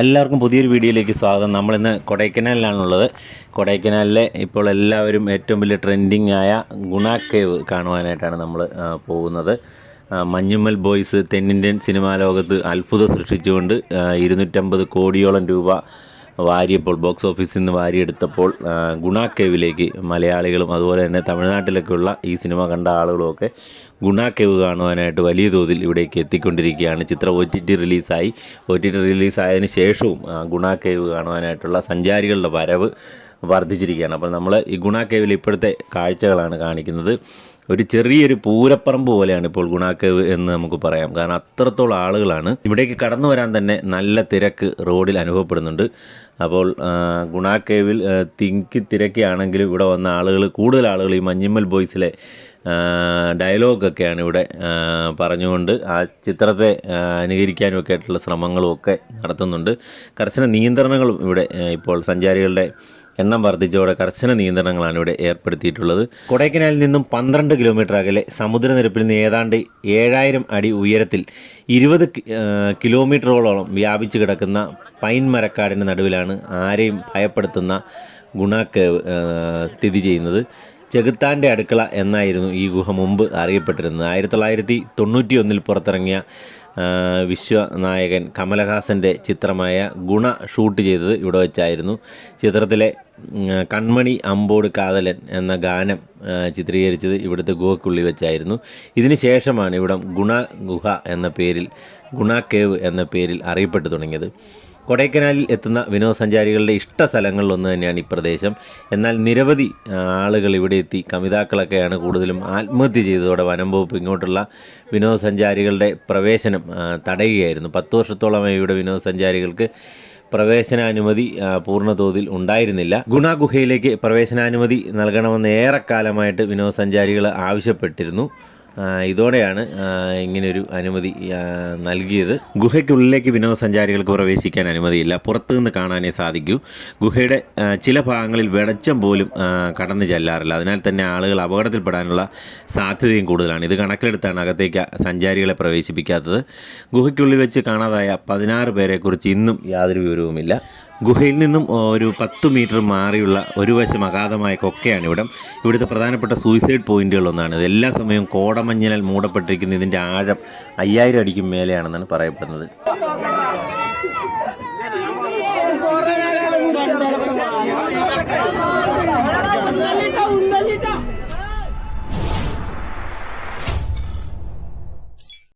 എല്ലാവർക്കും പുതിയൊരു വീഡിയോയിലേക്ക് സ്വാഗതം. നമ്മളിന്ന് കൊടൈക്കനാലിലാണുള്ളത്. കൊടൈക്കനാലിലെ ഇപ്പോൾ എല്ലാവരും ഏറ്റവും വലിയ ട്രെൻഡിങ് ആയ ഗുണ കേവ് കാണുവാനായിട്ടാണ് നമ്മൾ പോകുന്നത്. മഞ്ഞുമ്മൽ ബോയ്സ് തെന്നിന്ത്യൻ സിനിമാ ലോകത്ത് അത്ഭുതം സൃഷ്ടിച്ചുകൊണ്ട് ഇരുന്നൂറ്റമ്പത് കോടിയോളം രൂപ വാരിയപ്പോൾ ബോക്സ് ഓഫീസിൽ നിന്ന് വാരിയെടുത്തപ്പോൾ ഗുണാക്കേവിലേക്ക് മലയാളികളും അതുപോലെ തന്നെ തമിഴ്നാട്ടിലൊക്കെയുള്ള ഈ സിനിമ കണ്ട ആളുകളുമൊക്കെ ഗുണാക്കേവ് കേവ് കാണുവാനായിട്ട് വലിയ തോതിൽ ഇവിടേക്ക് എത്തിക്കൊണ്ടിരിക്കുകയാണ്. ചിത്രം ഒ ടി ടി റിലീസായി. ഒ ടി ടി റിലീസായതിനു ശേഷവും ഗുണാക്കേവ് ഗുണ കാണുവാനായിട്ടുള്ള സഞ്ചാരികളുടെ വരവ് വർദ്ധിച്ചിരിക്കുകയാണ്. അപ്പോൾ നമ്മൾ ഈ ഗുണാക്കേവിൽ ഇപ്പോഴത്തെ കാഴ്ചകളാണ് കാണിക്കുന്നത്. ഒരു ചെറിയൊരു പൂരപ്പറമ്പ് പോലെയാണ് ഇപ്പോൾ ഗുണാക്കേവ് എന്ന് നമുക്ക് പറയാം. കാരണം അത്രത്തോളം ആളുകളാണ്. ഇവിടേക്ക് കടന്നു വരാൻ തന്നെ നല്ല തിരക്ക് റോഡിൽ അനുഭവപ്പെടുന്നുണ്ട്. അപ്പോൾ ഗുണാക്കേവിൽ തിങ്കി തിരക്കിയാണെങ്കിലും ഇവിടെ വന്ന ആളുകൾ കൂടുതൽ ആളുകൾ ഈ മഞ്ഞിമ്മൽ ബോയ്സിലെ ഡയലോഗൊക്കെയാണ് ഇവിടെ പറഞ്ഞുകൊണ്ട് ആ ചിത്രത്തെ അനുകരിക്കാനും ഒക്കെ ആയിട്ടുള്ള ശ്രമങ്ങളും ഒക്കെ നടത്തുന്നുണ്ട്. കർശന നിയന്ത്രണങ്ങളും ഇവിടെ ഇപ്പോൾ സഞ്ചാരികളുടെ എണ്ണം വർദ്ധിച്ചതോടെ കർശന നിയന്ത്രണങ്ങളാണ് ഇവിടെ ഏർപ്പെടുത്തിയിട്ടുള്ളത്. കൊടൈക്കനാലിൽ നിന്നും പന്ത്രണ്ട് കിലോമീറ്റർ അകലെ സമുദ്രനിരപ്പിൽ നിന്ന് ഏതാണ്ട് ഏഴായിരം അടി ഉയരത്തിൽ ഇരുപത് കിലോമീറ്ററോളം വ്യാപിച്ചു കിടക്കുന്ന പൈൻ മരക്കാടിന്റെ നടുവിലാണ് ആരെയും ഭയപ്പെടുത്തുന്ന ഗുണാക്ക് സ്ഥിതി ചെയ്യുന്നത്. ചെകുത്താന്റെ അടുക്കള എന്നായിരുന്നു ഈ ഗുഹ മുമ്പ് അറിയപ്പെട്ടിരുന്നത്. ആയിരത്തി തൊള്ളായിരത്തി തൊണ്ണൂറ്റി ഒന്നിൽ പുറത്തിറങ്ങിയ വിശ്വനായകൻ കമലഹാസന്റെ ചിത്രമായ ഗുണ ഷൂട്ട് ചെയ്തത് ഇവിടെ വെച്ചായിരുന്നു. ചിത്രത്തിലെ കൺമണി അമ്പോട് കാതലൻ എന്ന ഗാനം ചിത്രീകരിച്ചത് ഇവിടുത്തെ ഗുഹക്കുള്ളി വെച്ചായിരുന്നു. ഇതിന് ശേഷമാണ് ഇവിടം ഗുണ ഗുഹ എന്ന പേരിൽ ഗുണ കേവ് എന്ന പേരിൽ അറിയപ്പെട്ടു തുടങ്ങിയത്. കൊടൈക്കനാലിൽ എത്തുന്ന വിനോദസഞ്ചാരികളുടെ ഇഷ്ട സ്ഥലങ്ങളിലൊന്ന് തന്നെയാണ് ഈ പ്രദേശം. എന്നാൽ നിരവധി ആളുകൾ ഇവിടെ എത്തി കമിതാക്കളൊക്കെയാണ് കൂടുതലും ആത്മഹത്യ ചെയ്തതോടെ വനം വകുപ്പ് ഇങ്ങോട്ടുള്ള വിനോദസഞ്ചാരികളുടെ പ്രവേശനം തടയുകയായിരുന്നു. പത്ത് വർഷത്തോളമായി ഇവിടെ വിനോദസഞ്ചാരികൾക്ക് പ്രവേശനാനുമതി പൂർണ തോതിൽ ഉണ്ടായിരുന്നില്ല. ഗുണ ഗുഹയിലേക്ക് പ്രവേശനാനുമതി നൽകണമെന്ന് ഏറെക്കാലമായിട്ട് വിനോദസഞ്ചാരികൾ ആവശ്യപ്പെട്ടിരുന്നു. ഇതോടെയാണ് ഇങ്ങനെയൊരു അനുമതി നൽകിയത്. ഗുഹയ്ക്കുള്ളിലേക്ക് വിനോദസഞ്ചാരികൾക്ക് പ്രവേശിക്കാൻ അനുമതിയില്ല. പുറത്തുനിന്ന് കാണാനേ സാധിക്കൂ. ഗുഹയുടെ ചില ഭാഗങ്ങളിൽ വെളിച്ചം പോലും കടന്നു ചെല്ലാറില്ല. അതിനാൽ തന്നെ ആളുകൾ അപകടത്തിൽപ്പെടാനുള്ള സാധ്യതയും കൂടുതലാണ്. ഇത് കണക്കിലെടുത്താണ് അകത്തേക്ക് സഞ്ചാരികളെ പ്രവേശിപ്പിക്കാത്തത്. ഗുഹയ്ക്കുള്ളിൽ വെച്ച് കാണാതായ പതിനാറ് പേരെക്കുറിച്ച് ഇന്നും യാതൊരു വിവരവുമില്ല. ഗുഹയിൽ നിന്നും ഒരു പത്ത് മീറ്റർ മാറിയുള്ള ഒരു വശം അഗാധമായ കൊക്കയാണ് ഇവിടം. ഇവിടുത്തെ പ്രധാനപ്പെട്ട സൂയിസൈഡ് പോയിന്റുകളൊന്നാണ് എല്ലാ സമയവും കോടമഞ്ഞിനാൽ മൂടപ്പെട്ടിരിക്കുന്ന ഇതിന്റെ ആഴം അയ്യായിരം അടിക്കും മേലെയാണെന്നാണ് പറയപ്പെടുന്നത്.